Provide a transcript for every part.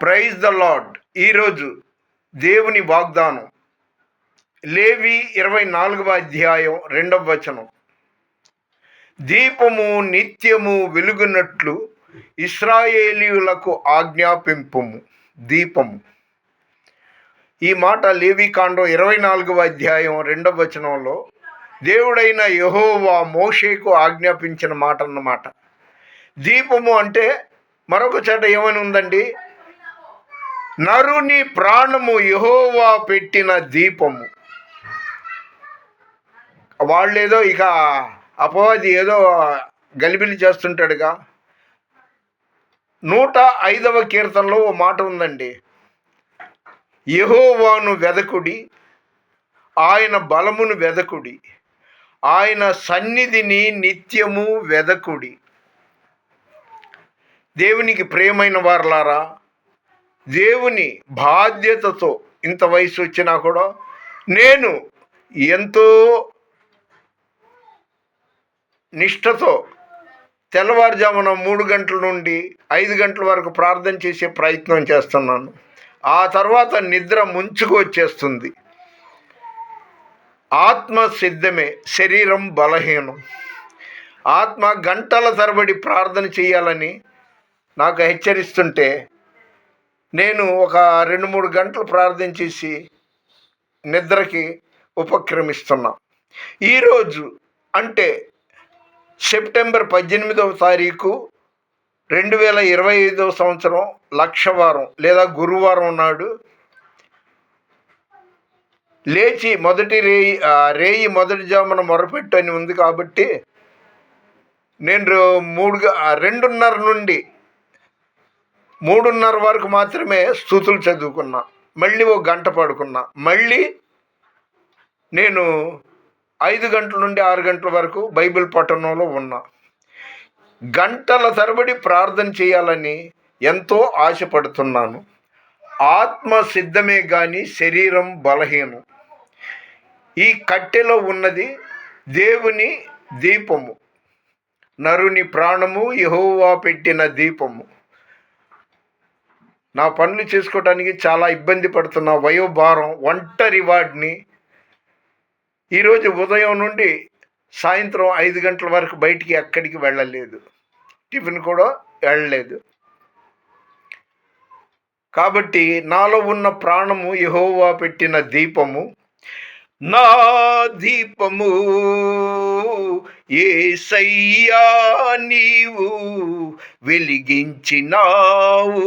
Praise the lord ఈరోజు దేవుని వాగ్దానం. లేవి ఇరవై నాలుగవ అధ్యాయం రెండవ వచనం. దీపము నిత్యము వెలుగునట్లు ఇస్రాయేలీయులకు ఆజ్ఞాపింపుము. దీపము. ఈ మాట లేవి కాండం ఇరవై నాలుగవ అధ్యాయం రెండవ వచనంలో దేవుడైన యహోవా మోషేకు ఆజ్ఞాపించిన మాట అన్నమాట దీపము అంటే మరొక చోట ఏమని ఉందండి? నరుని ప్రాణము యహోవా పెట్టిన దీపము. వాళ్ళేదో ఇక అపవాది ఏదో గలిబిలి చేస్తుంటాడుగా. నూట ఐదవ కీర్తనలో ఓ మాట ఉందండి. యహోవాను వెదకుడి ఆయన బలమును వెదకుడి ఆయన సన్నిధిని నిత్యము వెదకుడి. దేవునికి ప్రేమైన వారలారా దేవుని బాధ్యతతో ఇంత వయసు వచ్చినా కూడా నేను ఎంతో నిష్ఠతో తెల్లవారుజామున మూడు గంటల నుండి ఐదు గంటల వరకు ప్రార్థన చేసే ప్రయత్నం చేస్తున్నాను. ఆ తర్వాత నిద్ర ముంచుకు వచ్చేస్తుంది. ఆత్మ సిద్ధమే శరీరం బలహీనం. ఆత్మ గంటల తరబడి ప్రార్థన చేయాలని నాకు హెచ్చరిస్తుంటే నేను ఒక రెండు మూడు గంటలు ప్రార్థన చేసి నిద్రకి ఉపక్రమిస్తున్నా. ఈరోజు అంటే సెప్టెంబర్ పద్దెనిమిదవ తారీఖు రెండు వేల ఇరవై ఐదవ సంవత్సరం లక్షవారం లేదా గురువారం నాడు లేచి మొదటి రేయి రేయి మొదటి జామున మొరపెట్టు అని ఉంది కాబట్టి నేను మూడు రెండున్నర నుండి మూడున్నర వరకు మాత్రమే స్థుతులు చదువుకున్నా. మళ్ళీ ఓ గంట పడుకున్నా. మళ్ళీ నేను ఐదు గంటల నుండి ఆరు గంటల వరకు బైబిల్ పఠనంలో ఉన్నా. గంటల తరబడి ప్రార్థన చేయాలని ఎంతో ఆశపడుతున్నాను. ఆత్మ సిద్ధమే కానీ శరీరం బలహీనం. ఈ కట్టెలో ఉన్నది దేవుని దీపము. నరుని ప్రాణము యహోవా పెట్టిన దీపము. నా పనులు చేసుకోవటానికి చాలా ఇబ్బంది పడుతున్న వయోభారం ఒంటరి వాడిని ఈరోజు ఉదయం నుండి సాయంత్రం ఐదు గంటల వరకు బయటికి ఎక్కడికి వెళ్ళలేదు. టిఫిన్ కూడా వెళ్ళలేదు. కాబట్టి నాలో ఉన్న ప్రాణము యహోవా పెట్టిన దీపము. నా దీపము ఏసయ్యా నీవు వెలిగించినావు.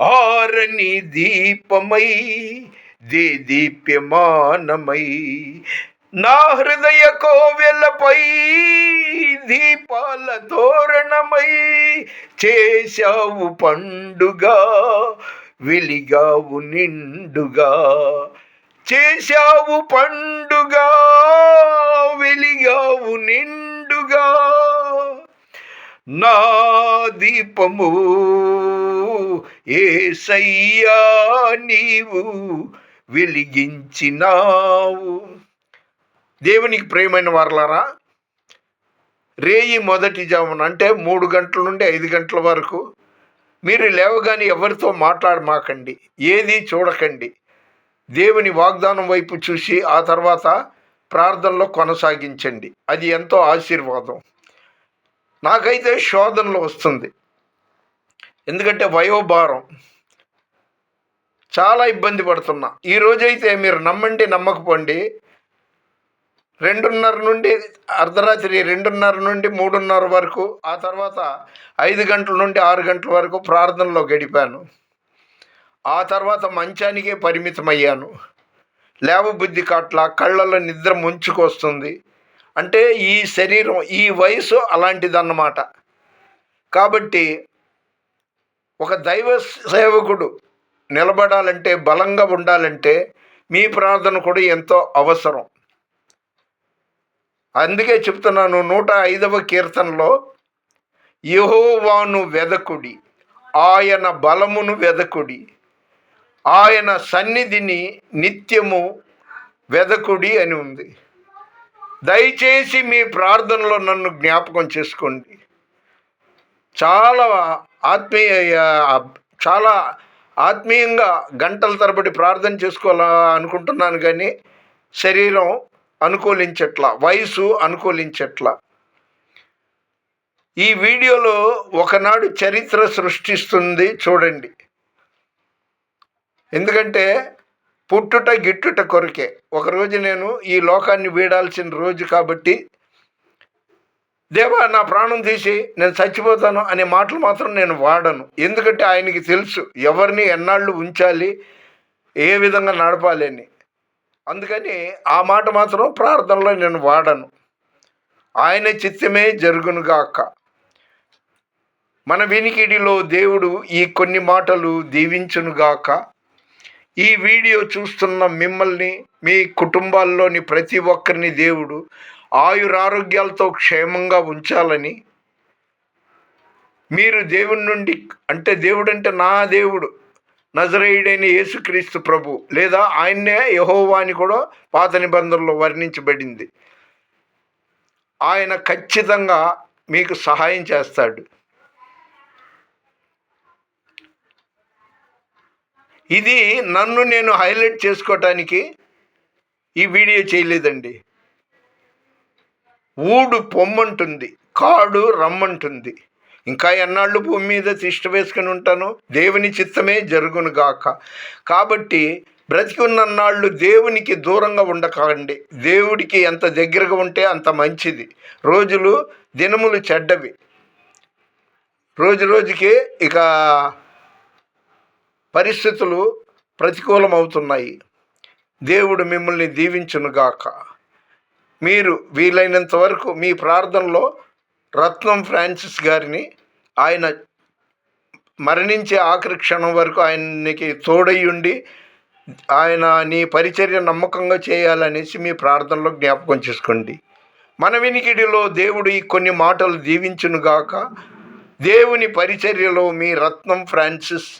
ఆరని దీపమై దే దీప్యమానమై. నా హృదయ కోవెలపై దీపాల తోరణమై చేశావు పండుగా వెలిగావు నిండుగా. చేశావు పండుగా వెలిగావు నిండుగా. నా దీపము ఏసయ్యా నీవు వెలిగించినావు. దేవునికి ప్రేమైన వారలారా రేయి మొదటి జామున అంటే మూడు గంటల నుండి ఐదు గంటల వరకు మీరు లేవగానే ఎవరితో మాట్లాడమాకండి ఏది చూడకండి. దేవుని వాగ్దానం వైపు చూసి ఆ తర్వాత ప్రార్థనలో కొనసాగించండి. అది ఎంతో ఆశీర్వాదం. నాకైతే శోధనలు వస్తుంది. ఎందుకంటే వయోభారం. చాలా ఇబ్బంది పడుతున్నా. ఈ రోజైతే మీరు నమ్మండి నమ్మకపోండి. రెండున్నర నుండి అర్ధరాత్రి రెండున్నర నుండి మూడున్నర వరకు ఆ తర్వాత ఐదు గంటల నుండి ఆరు గంటల వరకు ప్రార్థనలో గడిపాను. ఆ తర్వాత మంచానికే పరిమితమయ్యాను. లేవబుద్ధి కాట్ల కళ్ళలో నిద్ర ముంచుకొస్తుంది. అంటే ఈ శరీరం ఈ వయసు అలాంటిదన్నమాట. కాబట్టి ఒక దైవ సేవకుడు నిలబడాలంటే బలంగా ఉండాలంటే మీ ప్రార్థన కూడా ఎంతో అవసరం. అందుకే చెప్తున్నాను నూట ఐదవ కీర్తనలో యహోవాను వెదకుడి ఆయన బలమును వెదకుడి ఆయన సన్నిధిని నిత్యము వెదకుడి అని ఉంది. దయచేసి మీ ప్రార్థనలో నన్ను జ్ఞాపకం చేసుకోండి. చాలా ఆత్మీయ చాలా ఆత్మీయంగా గంటల తరబడి ప్రార్థన చేసుకోవాలా అనుకుంటున్నాను కానీ శరీరం అనుకూలించట్ల వయసు అనుకూలించట్ల. ఈ వీడియోలో ఒకనాడు చరిత్ర సృష్టిస్తుంది చూడండి. ఎందుకంటే పుట్టుట గిట్టుట కొరకే. ఒకరోజు నేను ఈ లోకాన్ని వీడాల్సిన రోజు కాబట్టి దేవా నా ప్రాణం తీసి నేను చచ్చిపోతాను అనే మాటలు మాత్రం నేను వాడను. ఎందుకంటే ఆయనకి తెలుసు ఎవరిని ఎన్నాళ్ళు ఉంచాలి ఏ విధంగా నడపాలి అని. అందుకని ఆ మాట మాత్రం ప్రార్థనలో నేను వాడను. ఆయన చిత్తమే జరుగునుగాక మన వినికిడిలో దేవుడు ఈ కొన్ని మాటలు దీవించునుగాక ఈ వీడియో చూస్తున్న మిమ్మల్ని మీ కుటుంబాల్లోని ప్రతి ఒక్కరిని దేవుడు ఆయురారోగ్యాలతో క్షేమంగా ఉంచాలని మీరు దేవుని నుండి అంటే దేవుడు అంటే నా దేవుడు నజరేయుడైన యేసుక్రీస్తు ప్రభు లేదా ఆయన్నే యహోవా అని కూడా పాత నిబంధనలో వర్ణించబడింది. ఆయన ఖచ్చితంగా మీకు సహాయం చేస్తాడు. ఇది నన్ను నేను హైలైట్ చేసుకోవటానికి ఈ వీడియో చేయలేదండి. ఊడు పొమ్మంటుంది కాడు రమ్మంటుంది. ఇంకా ఎన్నాళ్ళు భూమి మీద తిష్ట వేసుకుని ఉంటాను? దేవుని చిత్తమే జరుగునుగాక కాబట్టి బ్రతికి ఉన్నన్నాళ్ళు దేవునికి దూరంగా ఉండకండి. దేవుడికి ఎంత దగ్గరగా ఉంటే అంత మంచిది. రోజులు దినములు చెడ్డవి. రోజు రోజుకి ఇక పరిస్థితులు ప్రతికూలమవుతున్నాయి. దేవుడు మిమ్మల్ని దీవించునుగాక మీరు వీలైనంత వరకు మీ ప్రార్థనలో రత్నం ఫ్రాన్సిస్ గారిని ఆయన మరణించే ఆఖరి క్షణం వరకు ఆయనకి తోడయ్యుండి ఆయన నీ పరిచర్య నమ్మకంగా చేయాలనేసి మీ ప్రార్థనలో జ్ఞాపకం చేసుకోండి. మన వినికిడిలో దేవుడు ఈ కొన్ని మాటలు దీవించునుగాక దేవుని పరిచర్యలో మీ Ratnam Francis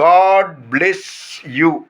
God bless you.